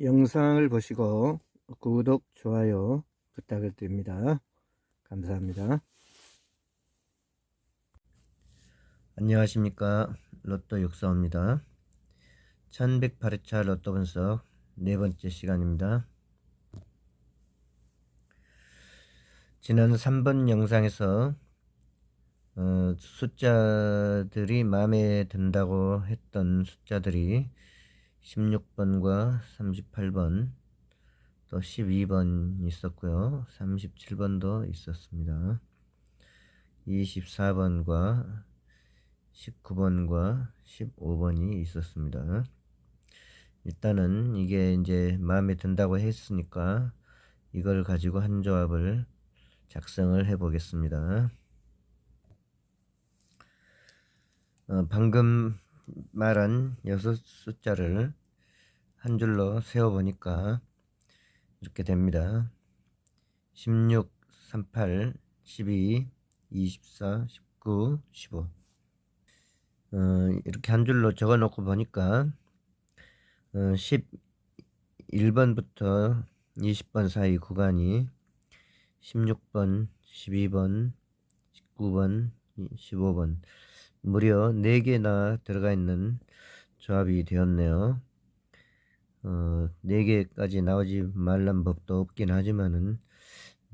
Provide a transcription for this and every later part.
영상을 보시고 구독, 좋아요 부탁을 드립니다. 감사합니다. 안녕하십니까 로또 육사입니다 1108회차 로또 분석 네 번째 시간입니다 지난 3번 영상에서 어, 숫자들이 마음에 든다고 했던 숫자들이 16번과 38번 또 12번 있었고요 37번도 있었습니다 24번과 19번과 15번이 있었습니다. 일단은 이게 이제 마음에 든다고 했으니까 이걸 가지고 한 조합을 작성을 해 보겠습니다. 어, 방금 말한 여섯 숫자를 한 줄로 세워 보니까 이렇게 됩니다. 16, 38, 12, 24, 19, 15 어, 이렇게 한 줄로 적어 놓고 보니까 어, 11번부터 20번 사이 구간이 16번, 12번, 19번, 15번 무려 4개나 들어가 있는 조합이 되었네요. 어, 4개까지 나오지 말란 법도 없긴 하지만은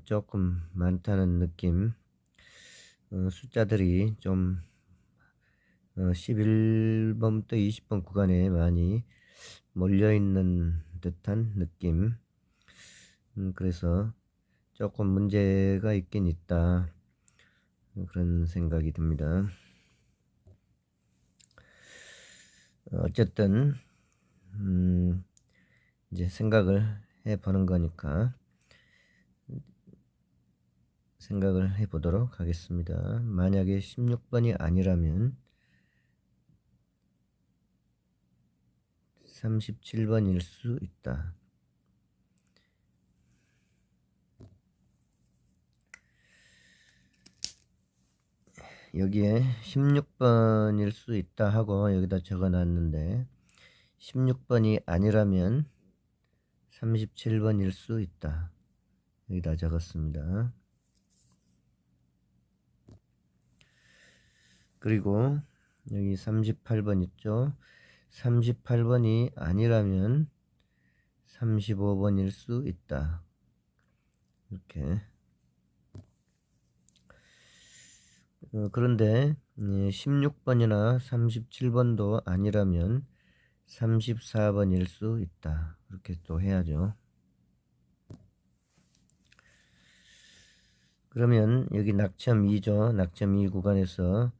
조금 많다는 느낌. 어, 숫자들이 좀 11번부터 어, 20번 구간에 많이 몰려있는 듯한 느낌. 음, 그래서 조금 문제가 있긴 있다. 그런 생각이 듭니다 어쨌든 음, 이제 생각을 해 보는 거니까 생각을 해 보도록 하겠습니다 만약에 16번이 아니라면 37번일 수 있다. 여기에 16번일 수 있다 하고 여기다 적어 놨는데 16번이 아니라면 37번일 수 있다. 여기다 적었습니다. 그리고 여기 38번 있죠. 38번이 아니라면 35번일 수 있다. 이렇게. 어, 그런데 16번이나 37번도 아니라면 34번일 수 있다. 이렇게 또 해야죠. 그러면 여기 낙점 2죠. 낙점 2 구간에서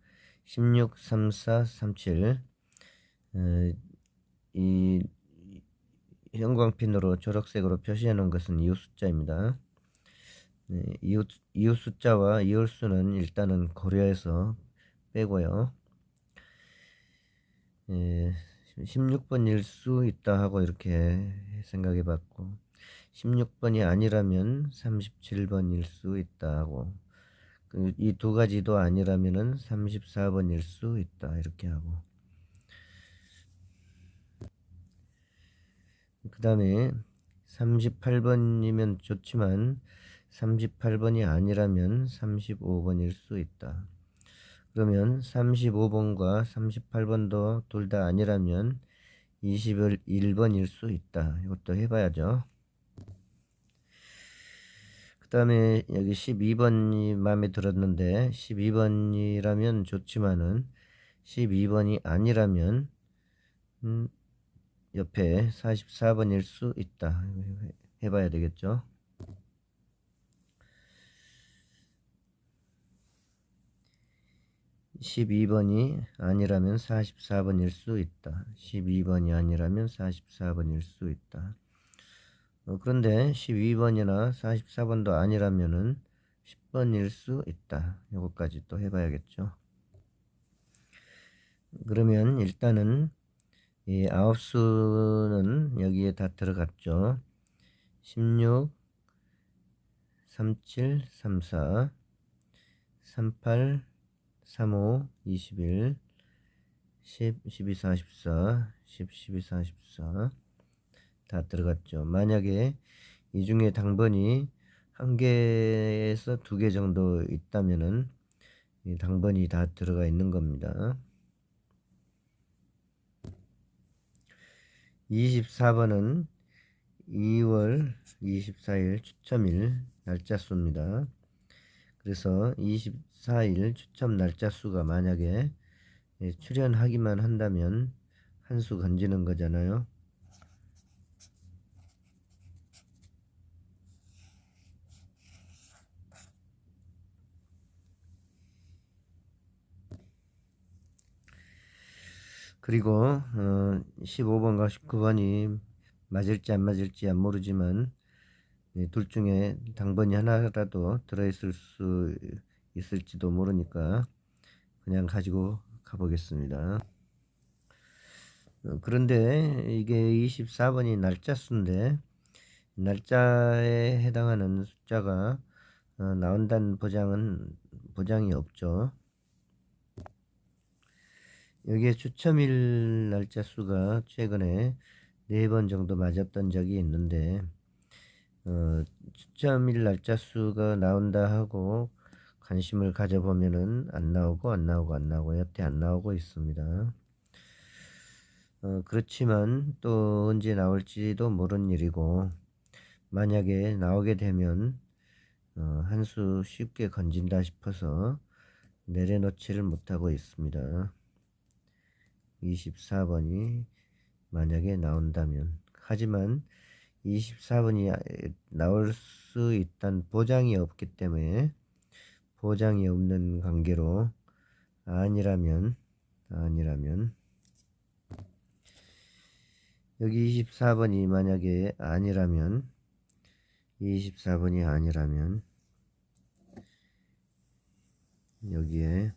16, 34, 37이 형광펜으로 초록색으로 표시해 놓은 것은 이웃 숫자입니다. 네, 이웃, 이웃 숫자와 이웃 수는 일단은 고려해서 빼고요. 예, 16번 일 수 있다 하고 이렇게 생각해 봤고 16번이 아니라면 37번 일 수 있다 하고 그 이두 가지도 아니라면 34번 일 수 있다 이렇게 하고 그 다음에 38번이면 좋지만 38번이 아니라면 35번일 수 있다. 그러면 35번과 38번도 둘 다 아니라면 21번일 수 있다. 이것도 해봐야죠. 그 다음에 여기 12번이 마음에 들었는데 12번이라면 좋지만은 12번이 아니라면 음, 옆에 44번일 수 있다. 해봐야 되겠죠. (12번이) 아니라면 (44번일) 수 있다. (12번이) 아니라면 (44번일) 수 있다. 어, 그런데 (12번이나) (44번도) 아니라면은 (10번일) 수 있다. 이것까지 또 해봐야겠죠? 그러면 일단은 이 아홉 수는 여기에 다 들어갔죠. 16, 37, 34, 38, 35, 21, 10, 12, 44, 10, 12, 44, 다 들어갔죠. 만약에 이 중에 당번이 한 개에서 두 개 정도 있다면은 이 당번이 다 들어가 있는 겁니다. 24번은 2월 24일 추첨일 날짜 수입니다. 그래서 24일 추첨 날짜 수가 만약에 예, 출연하기만 한다면 한 수 건지는 거잖아요. 그리고 어, 15번과 19번이 맞을지 안 맞을지 안 모르지만 예, 둘 중에 당번이 하나라도 들어있을 수 있을지도 모르니까 그냥 가지고 가보겠습니다. 어, 그런데 이게 24번이 날짜 수인데 날짜에 해당하는 숫자가 어, 나온다는 보장은 보장이 없죠. 여기에 추첨일 날짜 수가 최근에 네 번 정도 맞았던 적이 있는데 어, 추첨일 날짜 수가 나온다 하고 관심을 가져보면은 안 나오고 안 나오고 안 나오고 여태 안 나오고 있습니다. 어, 그렇지만 또 언제 나올지도 모르는 일이고 만약에 나오게 되면 어, 한 수 쉽게 건진다 싶어서 내려놓지를 못하고 있습니다. 24번이 만약에 나온다면 하지만 24번이 나올 수 있다는 보장이 없기 때문에 보장이 없는 관계로 아니라면 아니라면 여기 24번이 만약에 아니라면 24번이 아니라면 여기에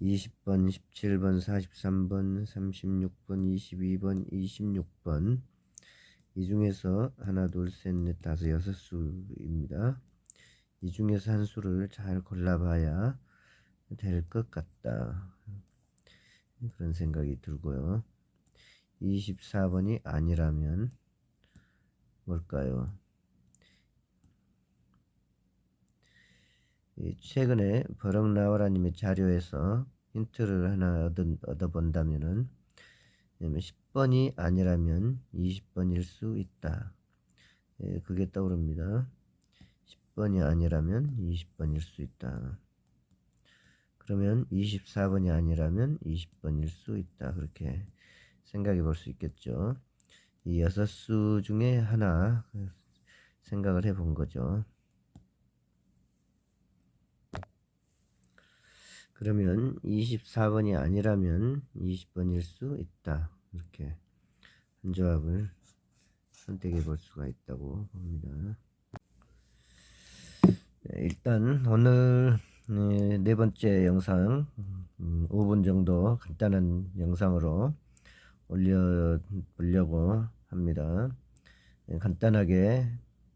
20번, 17번, 43번, 36번, 22번, 26번 이 중에서 하나, 둘, 셋, 넷, 다섯, 여섯 수입니다. 이 중에서 한 수를 잘 골라봐야 될 것 같다. 그런 생각이 들고요. 24번이 아니라면 뭘까요? 최근에 버럭 나와라님의 자료에서 힌트를 하나 얻어, 얻어본다면은 10번이 아니라면 20번일 수 있다. 예, 그게 떠오릅니다. 10번이 아니라면 20번일 수 있다. 그러면 24번이 아니라면 20번일 수 있다. 그렇게 생각해 볼 수 있겠죠. 이 여섯 수 중에 하나 생각을 해 본 거죠. 그러면 24번이 아니라면 20번일 수 있다. 이렇게 한 조합을 선택해 볼 수가 있다고 봅니다. 네, 일단 오늘 네, 네 번째 영상 음, 5분 정도 간단한 영상으로 올려 보려고 합니다. 네, 간단하게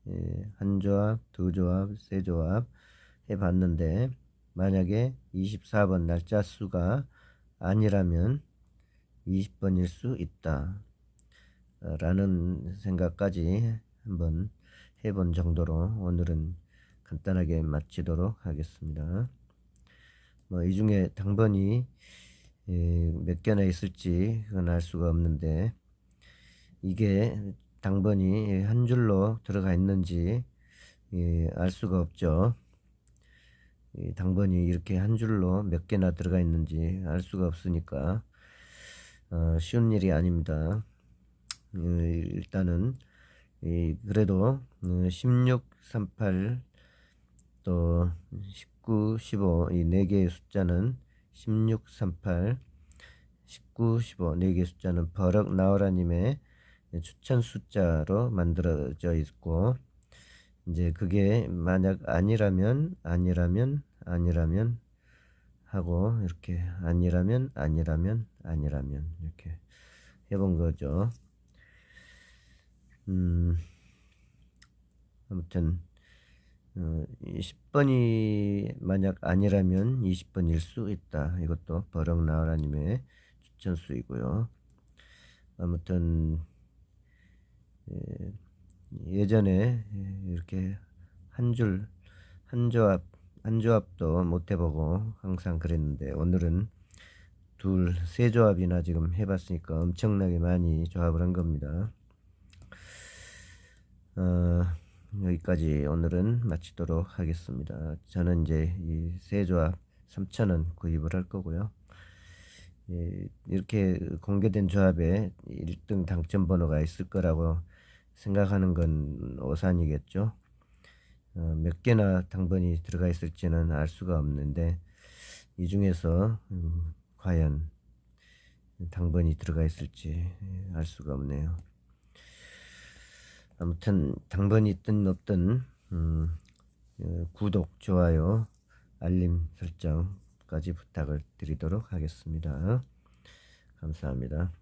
예, 한 조합, 두 조합, 세 조합 해봤는데 만약에 24번 날짜 수가 아니라면 20번일 수 있다 라는 생각까지 한번 해본 정도로 오늘은 간단하게 마치도록 하겠습니다. 뭐 이 중에 당번이 몇 개나 있을지 그건 알 수가 없는데 이게 당번이 한 줄로 들어가 있는지 알 수가 없죠. 당번이 이렇게 한 줄로 몇 개나 들어가 있는지 알 수가 없으니까 어, 쉬운 일이 아닙니다. 어, 일단은 그래도 16, 38, 또 19, 15 이 네 개의 숫자는 16, 38, 19, 15 네 개의 숫자는 버럭 나오라님의 추천 숫자로 만들어져 있고 이제 그게 만약 아니라면 아니라면 아니라면 하고 이렇게 아니라면 아니라면 아니라면 이렇게 해본 거죠. 음 아무튼 어, 10번이 만약 아니라면 20번일 수 있다. 이것도 버럭 나와라님의 추천수이고요. 아무튼 예, 예전에 예, 이렇게 한 줄, 한 조합, 한 조합도 못 해보고 항상 그랬는데 오늘은 둘, 세 조합이나 지금 해봤으니까 엄청나게 많이 조합을 한 겁니다. 어, 여기까지 오늘은 마치도록 하겠습니다. 저는 이제 이 세 조합 3,000원 구입을 할 거고요. 예, 이렇게 공개된 조합에 1등 당첨 번호가 있을 거라고 생각하는 건 오산이겠죠. 어, 몇 개나 당번이 들어가 있을지는 알 수가 없는데 이 중에서 음, 과연 당번이 들어가 있을지 예, 알 수가 없네요. 아무튼 당번이 있든 없든 음, 어, 구독, 좋아요, 알림 설정까지 부탁을 드리도록 하겠습니다. 감사합니다.